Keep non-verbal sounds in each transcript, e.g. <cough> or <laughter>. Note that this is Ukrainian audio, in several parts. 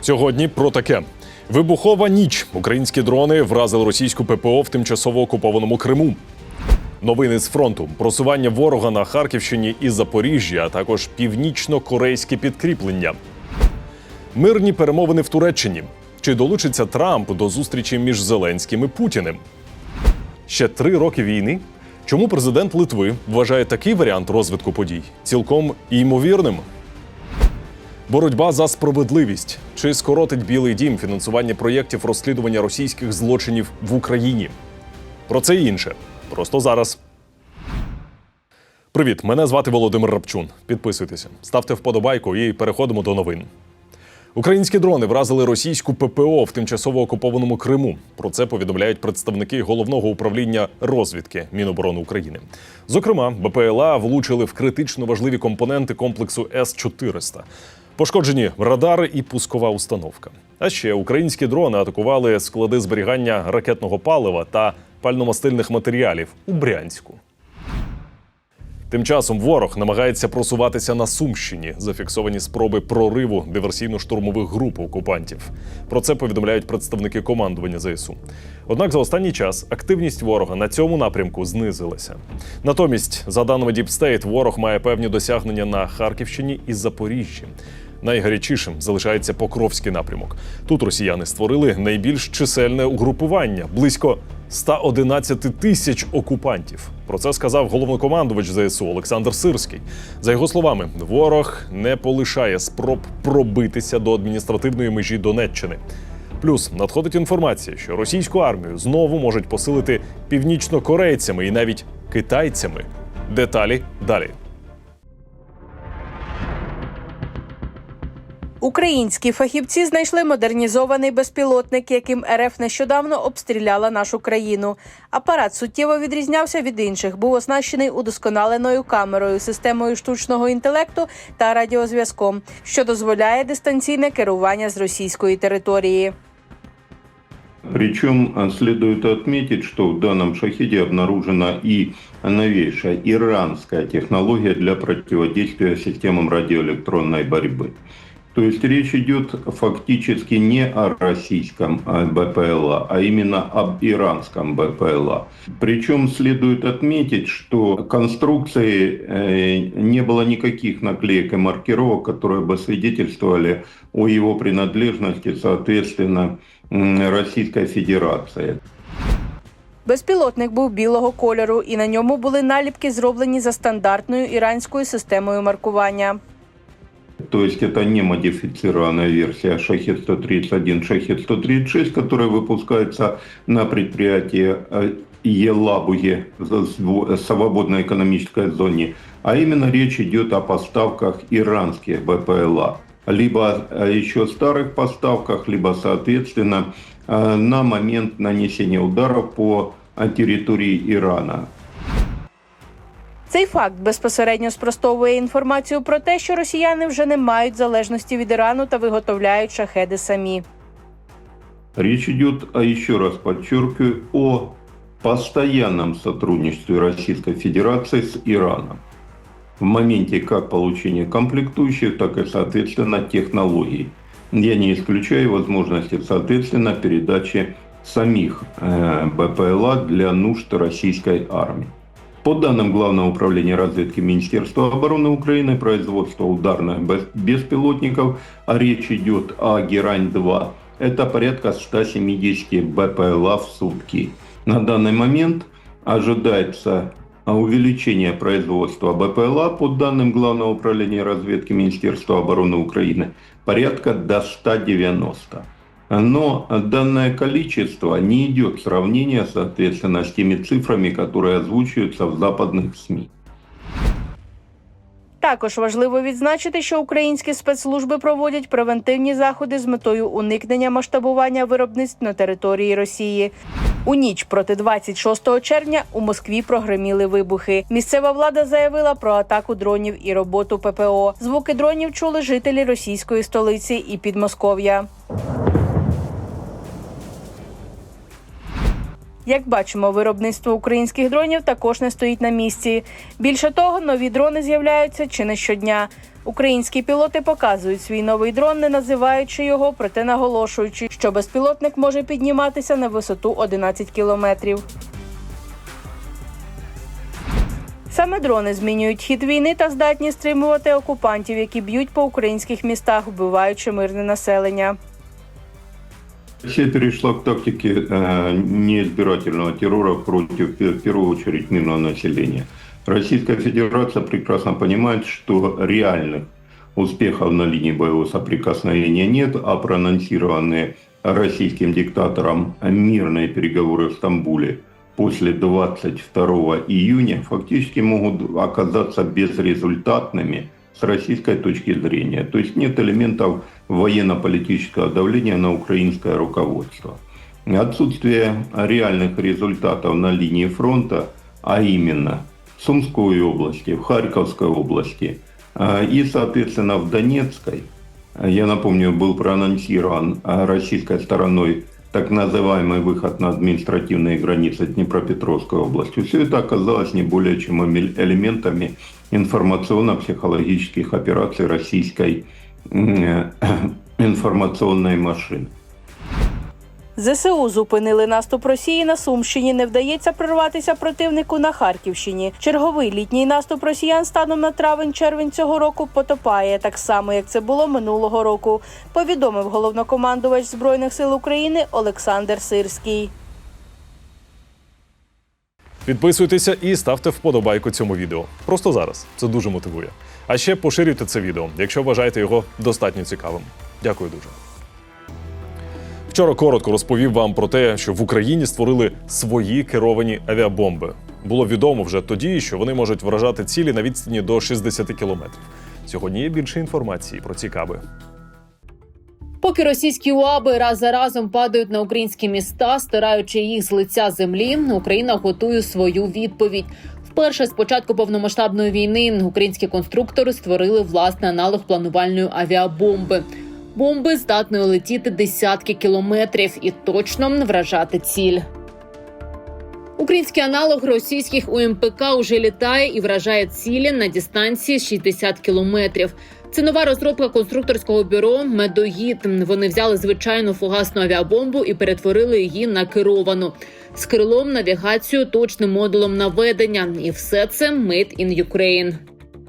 Сьогодні про таке. Вибухова ніч. Українські дрони вразили російську ППО в тимчасово окупованому Криму. Новини з фронту, просування ворога на Харківщині і Запоріжжя, а також північно-корейське підкріплення. Мирні перемовини в Туреччині. Чи долучиться Трамп до зустрічі між Зеленським і Путіним? Ще три роки війни. Чому президент Литви вважає такий варіант розвитку подій цілком ймовірним? Боротьба за справедливість чи скоротить Білий Дім фінансування проєктів розслідування російських злочинів в Україні? Про це і інше. Просто зараз. Привіт, мене звати Володимир Рапчун. Підписуйтеся, ставте вподобайку і переходимо до новин. Українські дрони вразили російську ППО в тимчасово окупованому Криму. Про це повідомляють представники головного управління розвідки Міноборони України. Зокрема, БПЛА влучили в критично важливі компоненти комплексу С-400. Пошкоджені радари і пускова установка. А ще українські дрони атакували склади зберігання ракетного палива та пальномастильних матеріалів у Брянську. Тим часом ворог намагається просуватися на Сумщині. Зафіксовані спроби прориву диверсійно-штурмових груп окупантів. Про це повідомляють представники командування ЗСУ. Однак за останній час активність ворога на цьому напрямку знизилася. Натомість, за даними State, ворог має певні досягнення на Харківщині і Запоріжжі. Найгарячішим залишається Покровський напрямок. Тут росіяни створили найбільш чисельне угрупування близько 111 тисяч окупантів. Про це сказав головнокомандувач ЗСУ Олександр Сирський. За його словами, ворог не полишає спроб пробитися до адміністративної межі Донеччини. Плюс надходить інформація, що російську армію знову можуть посилити північнокорейцями і навіть китайцями. Деталі далі. Українські фахівці знайшли модернізований безпілотник, яким РФ нещодавно обстріляла нашу країну. Апарат суттєво відрізнявся від інших, був оснащений удосконаленою камерою, системою штучного інтелекту та радіозв'язком, що дозволяє дистанційне керування з російської території. Причем следует отметить, что в данном шахеде обнаружена и новейшая иранская технология для противодействия системам радиоэлектронной борьбы. То есть речь идет фактически не о российском а, БПЛА, а именно об иранском БПЛА. Причем следует отметить, что конструкции э, не было никаких наклеек и маркировок, которые бы свидетельствовали о его принадлежности, соответственно, м, Российской Федерации. Безпілотник був білого кольору, і на ньому були наліпки, зроблені за стандартною іранською системою маркування. То есть это не модифицированная версия Шахет-131, Шахет-136, которая выпускается на предприятии э, Елабуге в свободной экономической зоне, а именно речь идет о поставках иранских БПЛА. Либо о еще старых поставках, либо, соответственно, э, на момент нанесения ударов по э, территории Ирана. Цей факт безпосередньо спростовує інформацію про те, що росіяни вже не мають залежності від Ірану та виготовляють шахеди самі. Речь идет, а еще раз подчеркиваю, о постоянном сотрудничестве Российской Федерации с Ираном. В моменте как получения комплектующих, так и, соответственно, технологий. Я не исключаю возможности, соответственно, передачи самих э, БПЛА для нужд российской армии. По данным Главного управления разведки Министерства обороны Украины, производство ударных бес- беспилотников, а речь идет о Герань-2, это порядка 170 БПЛА в сутки. На данный момент ожидается увеличение производства БПЛА, по данным Главного управления разведки Министерства обороны Украины, порядка до 190. Но данное количество не идет в сравнение, соответственно, с теми цифрами, которые озвучиваются в западных СМИ. Також важливо відзначити, що українські спецслужби проводять превентивні заходи з метою уникнення масштабування виробництв на території Росії. У ніч проти 26 червня у Москві прогреміли вибухи. Місцева влада заявила про атаку дронів і роботу ППО. Звуки дронів чули жителі російської столиці і Підмосков'я. Як бачимо, виробництво українських дронів також не стоїть на місці. Більше того, нові дрони з'являються чи не щодня. Українські пілоти показують свій новий дрон, не називаючи його, проте наголошуючи, що безпілотник може підніматися на висоту 11 кілометрів. Саме дрони змінюють хід війни та здатні стримувати окупантів, які б'ють по українських містах, вбиваючи мирне населення. Россия перешла к тактике э, неизбирательного террора против, в первую очередь, мирного населения. Российская Федерация прекрасно понимает, что реальных успехов на линии боевого соприкосновения нет, а проанонсированные российским диктатором мирные переговоры в Стамбуле после 22 июня фактически могут оказаться безрезультатными с российской точки зрения. То есть нет элементов военно-политического давления на украинское руководство. Отсутствие реальных результатов на линии фронта, а именно в Сумской области, в Харьковской области а, и, соответственно, в Донецкой, я напомню, был проанонсирован а, российской стороной так называемый выход на административные границы Днепропетровской области. Все это оказалось не более чем элементами информационно-психологических операций российской м, <coughs> информационной машины. ЗСУ зупинили наступ Росії на Сумщині. Не вдається прорватися противнику на Харківщині. Черговий літній наступ росіян станом на травень-червень цього року потопає так само, як це було минулого року. Повідомив головнокомандувач збройних сил України Олександр Сирський. Підписуйтеся і ставте вподобайку цьому відео. Просто зараз. Це дуже мотивує. А ще поширюйте це відео, якщо вважаєте його достатньо цікавим. Дякую дуже. Вчора коротко розповів вам про те, що в Україні створили свої керовані авіабомби. Було відомо вже тоді, що вони можуть вражати цілі на відстані до 60 кілометрів. Сьогодні є більше інформації про ці каби. Поки російські УАБи раз за разом падають на українські міста, стираючи їх з лиця землі, Україна готує свою відповідь. Вперше з початку повномасштабної війни українські конструктори створили власний аналог планувальної авіабомби. Бомби здатної летіти десятки кілометрів і точно вражати ціль. Український аналог російських УМПК уже літає і вражає цілі на дистанції 60 кілометрів. Це нова розробка конструкторського бюро Медогід. Вони взяли звичайну фугасну авіабомбу і перетворили її на керовану з крилом, навігацією, точним модулем наведення. І все це Made in Ukraine.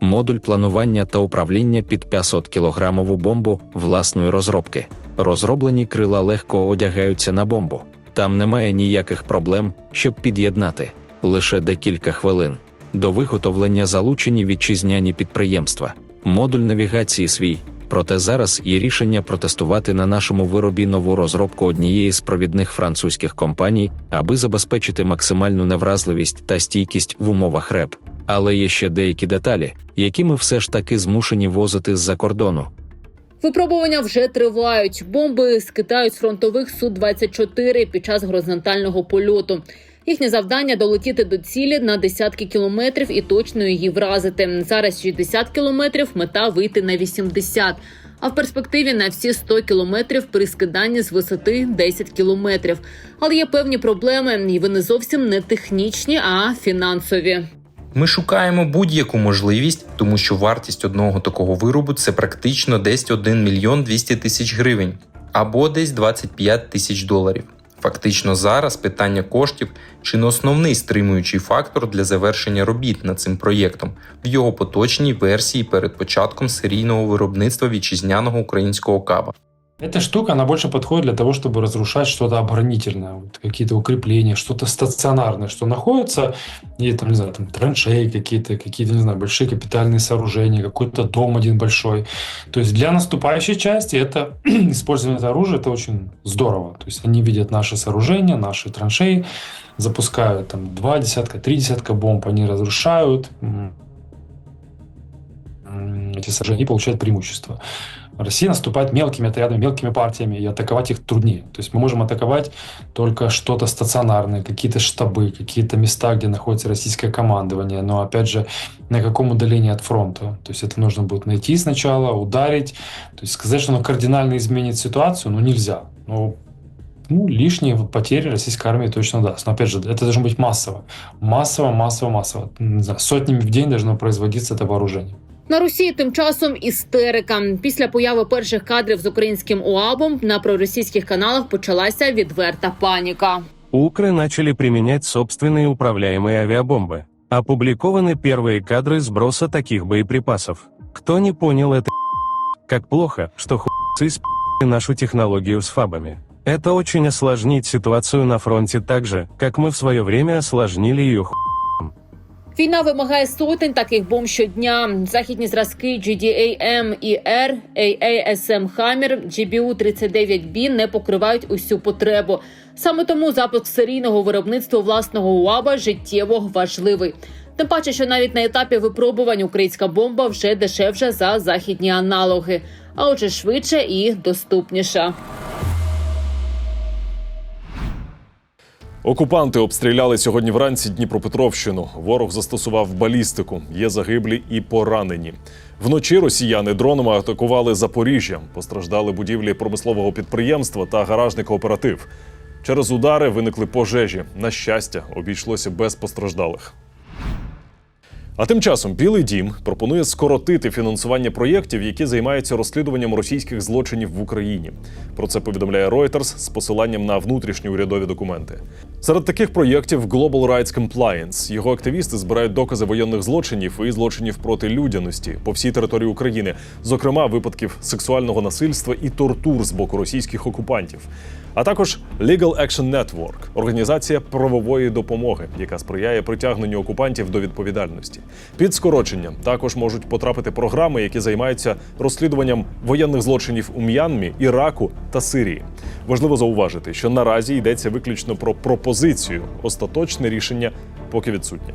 модуль планування та управління під 500 кілограмову бомбу власної розробки. Розроблені крила легко одягаються на бомбу. Там немає ніяких проблем, щоб під'єднати лише декілька хвилин. До виготовлення залучені вітчизняні підприємства. Модуль навігації свій. Проте зараз є рішення протестувати на нашому виробі нову розробку однієї з провідних французьких компаній, аби забезпечити максимальну невразливість та стійкість в умовах РЕП. Але є ще деякі деталі, які ми все ж таки змушені возити з-за кордону. Випробування вже тривають. Бомби скидають з фронтових су 24 під час горизонтального польоту. Їхнє завдання долетіти до цілі на десятки кілометрів і точно її вразити. Зараз 60 кілометрів, мета вийти на 80. А в перспективі на всі 100 кілометрів при скиданні з висоти 10 кілометрів. Але є певні проблеми, і вони зовсім не технічні, а фінансові. Ми шукаємо будь-яку можливість, тому що вартість одного такого виробу це практично десь 1 мільйон 200 тисяч гривень або десь 25 тисяч доларів. Фактично зараз питання коштів чи не основний стримуючий фактор для завершення робіт над цим проєктом в його поточній версії перед початком серійного виробництва вітчизняного українського каба. Эта штука, она больше подходит для того, чтобы разрушать что-то оборонительное, вот какие-то укрепления, что-то стационарное, что находится, и там, не знаю, там траншеи какие-то, какие-то, не знаю, большие капитальные сооружения, какой-то дом один большой. То есть для наступающей части это <clears throat> использование этого оружия, это очень здорово. То есть они видят наши сооружения, наши траншеи, запускают там два десятка, три десятка бомб, они разрушают эти сооружения и получают преимущество. Россия наступает мелкими отрядами, мелкими партиями, и атаковать их труднее. То есть мы можем атаковать только что-то стационарное, какие-то штабы, какие-то места, где находится российское командование, но опять же, на каком удалении от фронта. То есть это нужно будет найти сначала, ударить. То есть сказать, что оно кардинально изменит ситуацию, ну нельзя. Ну, ну, лишние потери российской армии точно даст. Но опять же, это должно быть массово. Массово, массово, массово. Не знаю, сотнями в день должно производиться это вооружение. На Росії тим часом істерика. Після появи перших кадрів з українським УАБом на проросійських каналах почалася відверта паніка. Укры начали применять собственные управляемые авиабомбы. Опубликованы первые кадры сброса таких боеприпасов. Кто не понял это как плохо, что хуйцы спи***ли нашу технологию с фабами. Это очень осложнит ситуацию на фронте так же, как мы в свое время осложнили ее ху... Війна вимагає сотень таких бомб щодня. Західні зразки GDAM і R, AASM Hammer, GBU-39B не покривають усю потребу. Саме тому запуск серійного виробництва власного УАБа життєво важливий. Тим паче, що навіть на етапі випробувань українська бомба вже дешевша за західні аналоги, а отже, швидше і доступніша. Окупанти обстріляли сьогодні вранці Дніпропетровщину. Ворог застосував балістику. Є загиблі і поранені. Вночі росіяни дронами атакували Запоріжжя. Постраждали будівлі промислового підприємства та гаражний кооператив. Через удари виникли пожежі. На щастя, обійшлося без постраждалих. А тим часом Білий Дім пропонує скоротити фінансування проєктів, які займаються розслідуванням російських злочинів в Україні. Про це повідомляє Reuters з посиланням на внутрішні урядові документи. Серед таких проєктів Global Rights Compliance. Його активісти збирають докази воєнних злочинів і злочинів проти людяності по всій території України, зокрема випадків сексуального насильства і тортур з боку російських окупантів. А також Legal Action Network – організація правової допомоги, яка сприяє притягненню окупантів до відповідальності. Під скороченням також можуть потрапити програми, які займаються розслідуванням воєнних злочинів у М'янмі, Іраку та Сирії. Важливо зауважити, що наразі йдеться виключно про пропозицію. Остаточне рішення поки відсутнє.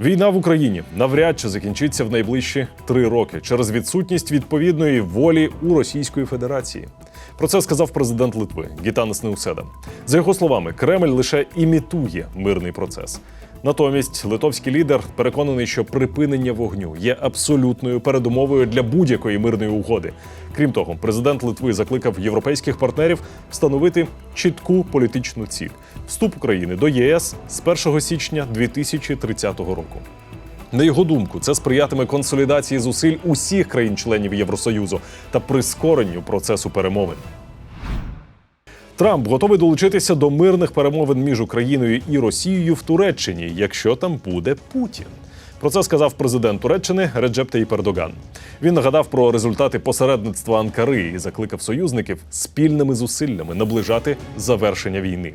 Війна в Україні навряд чи закінчиться в найближчі три роки через відсутність відповідної волі у Російської Федерації. Про це сказав президент Литви Гітанес Неуседа. За його словами, Кремль лише імітує мирний процес. Натомість литовський лідер переконаний, що припинення вогню є абсолютною передумовою для будь-якої мирної угоди. Крім того, президент Литви закликав європейських партнерів встановити чітку політичну ціль вступ України до ЄС з 1 січня 2030 року. На його думку, це сприятиме консолідації зусиль усіх країн-членів Євросоюзу та прискоренню процесу перемовин. Трамп готовий долучитися до мирних перемовин між Україною і Росією в Туреччині, якщо там буде Путін. Про це сказав президент Туреччини Реджеп Таїп Ердоган. Він нагадав про результати посередництва Анкари і закликав союзників спільними зусиллями наближати завершення війни.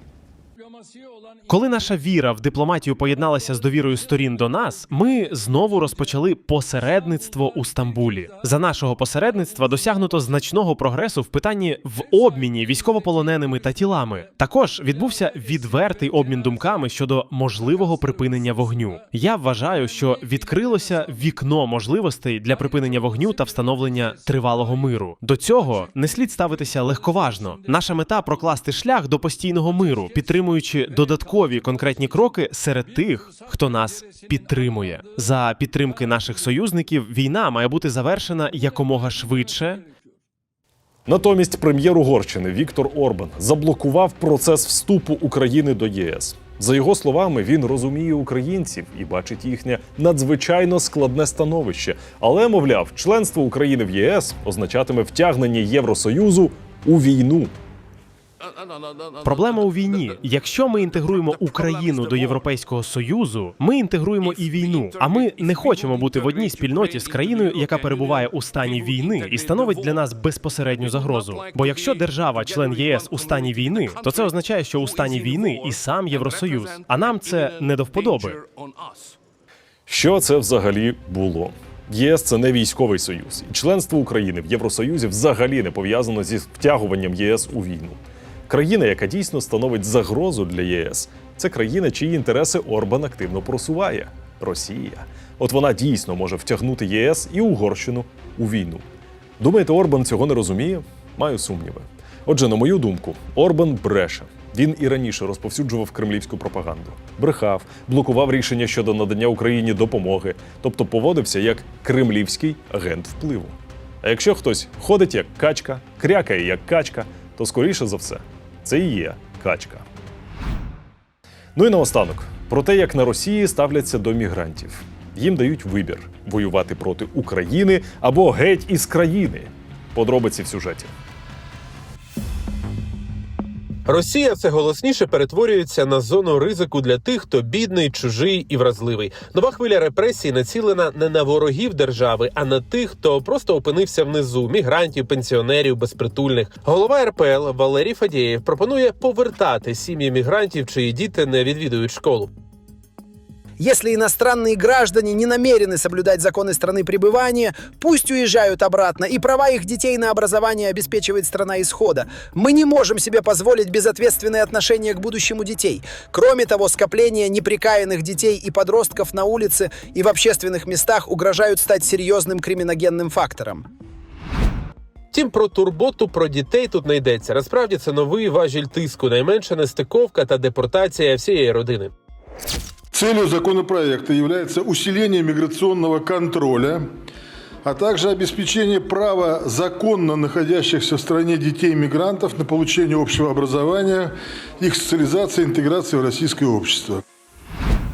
Коли наша віра в дипломатію поєдналася з довірою сторін до нас, ми знову розпочали посередництво у Стамбулі. За нашого посередництва досягнуто значного прогресу в питанні в обміні військовополоненими та тілами. Також відбувся відвертий обмін думками щодо можливого припинення вогню. Я вважаю, що відкрилося вікно можливостей для припинення вогню та встановлення тривалого миру. До цього не слід ставитися легковажно. Наша мета прокласти шлях до постійного миру, підтримуючи додаткові конкретні кроки серед тих, хто нас підтримує. За підтримки наших союзників війна має бути завершена якомога швидше. Натомість прем'єр Угорщини Віктор Орбан заблокував процес вступу України до ЄС. За його словами, він розуміє українців і бачить їхнє надзвичайно складне становище. Але, мовляв, членство України в ЄС означатиме втягнення Євросоюзу у війну. Проблема у війні. Якщо ми інтегруємо Україну до Європейського союзу, ми інтегруємо і війну. А ми не хочемо бути в одній спільноті з країною, яка перебуває у стані війни і становить для нас безпосередню загрозу. Бо якщо держава, член ЄС, у стані війни, то це означає, що у стані війни і сам Євросоюз. А нам це не до вподоби. Що це взагалі було? ЄС це не військовий союз, і членство України в Євросоюзі взагалі не пов'язано зі втягуванням ЄС у війну. Країна, яка дійсно становить загрозу для ЄС, це країна, чиї інтереси Орбан активно просуває Росія. От вона дійсно може втягнути ЄС і Угорщину у війну. Думаєте, Орбан цього не розуміє? Маю сумніви. Отже, на мою думку, Орбан бреше. Він і раніше розповсюджував кремлівську пропаганду, брехав, блокував рішення щодо надання Україні допомоги, тобто поводився як кремлівський агент впливу. А якщо хтось ходить як качка, крякає як качка, то скоріше за все, це і є качка. Ну і наостанок про те, як на Росії ставляться до мігрантів. Їм дають вибір воювати проти України або геть із країни. Подробиці в сюжеті. Росія все голосніше перетворюється на зону ризику для тих, хто бідний, чужий і вразливий. Нова хвиля репресій націлена не на ворогів держави, а на тих, хто просто опинився внизу мігрантів, пенсіонерів, безпритульних. Голова РПЛ Валерій Фадєєв пропонує повертати сім'ї мігрантів, чиї діти не відвідують школу. Если иностранные граждане не намерены соблюдать законы страны пребывания, пусть уезжают обратно, и права их детей на образование обеспечивает страна исхода. Мы не можем себе позволить безответственное отношение к будущему детей. Кроме того, скопление неприкаянных детей и подростков на улице и в общественных местах угрожают стать серьезным криминогенным фактором. Втім, про турботу про дітей тут не йдеться. Насправді це новий важіль тиску, найменша нестиковка та депортація всієї родини. Целью законопроекта является усиление миграционного контроля, а также обеспечение права законно находящихся в стране детей-мигрантов на получение общего образования, их социализации и интеграции в российское общество.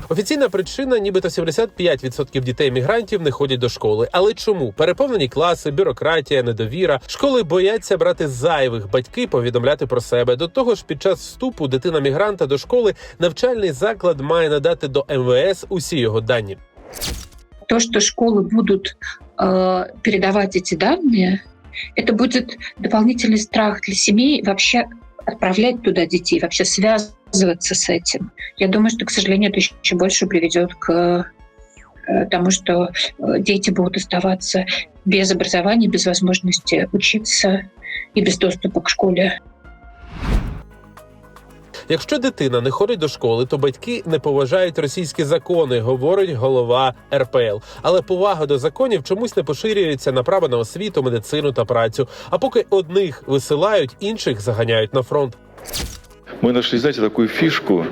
Офіційна причина, нібито 75% дітей мігрантів не ходять до школи. Але чому переповнені класи, бюрократія, недовіра, школи бояться брати зайвих батьки, повідомляти про себе. До того ж, під час вступу дитина мігранта до школи навчальний заклад має надати до МВС усі його дані. то, что школы будут э, передавать эти данные, это будет дополнительный страх для семей вообще отправлять туда детей, вообще связываться с этим. Я думаю, что, к сожалению, это еще больше приведет к э, тому, что э, дети будут оставаться без образования, без возможности учиться и без доступа к школе. Якщо дитина не ходить до школи, то батьки не поважають російські закони, говорить голова РПЛ. Але повага до законів чомусь не поширюється на право на освіту, медицину та працю. А поки одних висилають, інших заганяють на фронт. Мы нашли, знаете, такую фишку,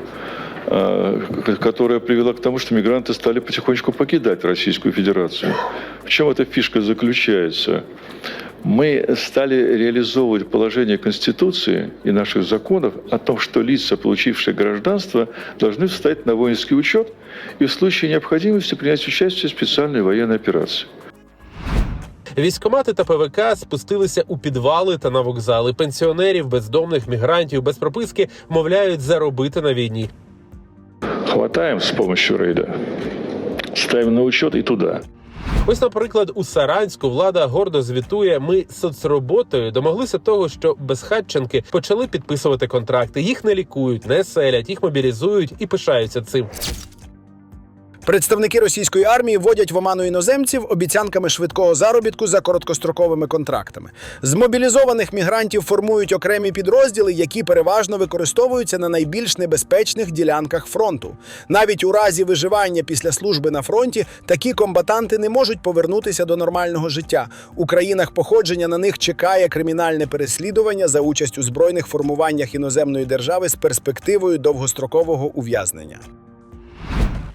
э, к- которая привела к тому, что мигранты стали потихонечку покидать Российскую Федерацию. В чем эта фишка заключается? Мы стали реализовывать положение Конституции и наших законов о том, что лица, получившие гражданство, должны встать на воинский учет и в случае необходимости принять участие в специальной военной операции. Військомати та ПВК спустилися у підвали та на вокзали. Пенсіонерів, бездомних, мігрантів без прописки мовляють заробити на війні. Хватаем с помощью рейда, ставим на учет и туда. Ось, наприклад, у Саранську влада гордо звітує. Ми соцроботою домоглися того, що безхатченки почали підписувати контракти. Їх не лікують, не селять, їх мобілізують і пишаються цим. Представники російської армії вводять в оману іноземців обіцянками швидкого заробітку за короткостроковими контрактами. З мобілізованих мігрантів формують окремі підрозділи, які переважно використовуються на найбільш небезпечних ділянках фронту. Навіть у разі виживання після служби на фронті такі комбатанти не можуть повернутися до нормального життя. У країнах походження на них чекає кримінальне переслідування за участь у збройних формуваннях іноземної держави з перспективою довгострокового ув'язнення.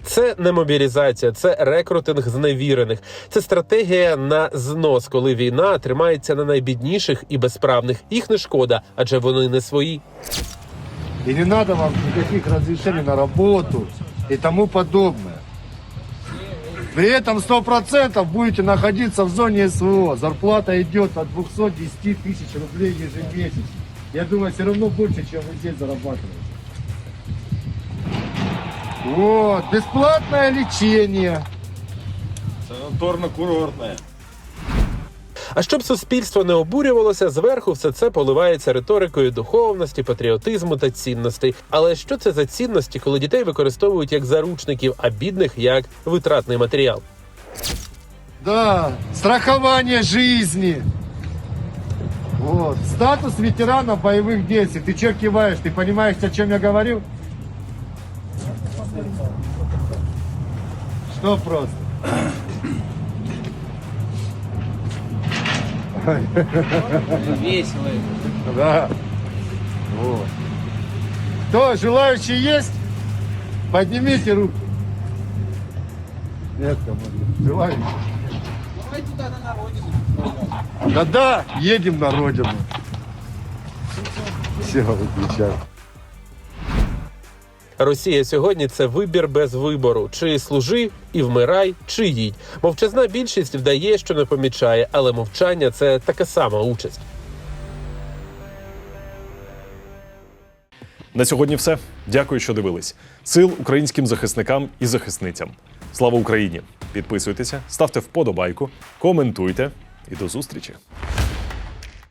Це не мобілізація, це рекрутинг зневірених. Це стратегія на знос, коли війна тримається на найбідніших і безправних. Їх не шкода, адже вони не свої. И не надо вам никаких разрешений на работу и тому подобное. При этом 100% будете находиться в зоне СВО. Зарплата идет от 210 тысяч рублей ежемесячно. Я думаю, все равно больше, чем вы здесь зарабатываете. Вот, бесплатное лечение. Санаторно-курортное. А щоб суспільство не обурювалося, зверху все це поливається риторикою духовності, патріотизму та цінностей. Але що це за цінності, коли дітей використовують як заручників, а бідних як витратний матеріал? Да, страхование жизни. Вот. Статус ветерана боевых действий. Ты что киваешь? Ты понимаешь, о чем я говорю? Что просто? Весело. Да. Вот. Кто, желающие есть? Поднимите руку. Нет, кому желающие. Давай туда на народину. Да-да, едем на родину. Все, выключай. Росія сьогодні це вибір без вибору: чи служи і вмирай, чи їдь. Мовчазна більшість вдає, що не помічає, але мовчання це така сама участь. На сьогодні все. Дякую, що дивились. Сил українським захисникам і захисницям. Слава Україні! Підписуйтеся, ставте вподобайку, коментуйте і до зустрічі.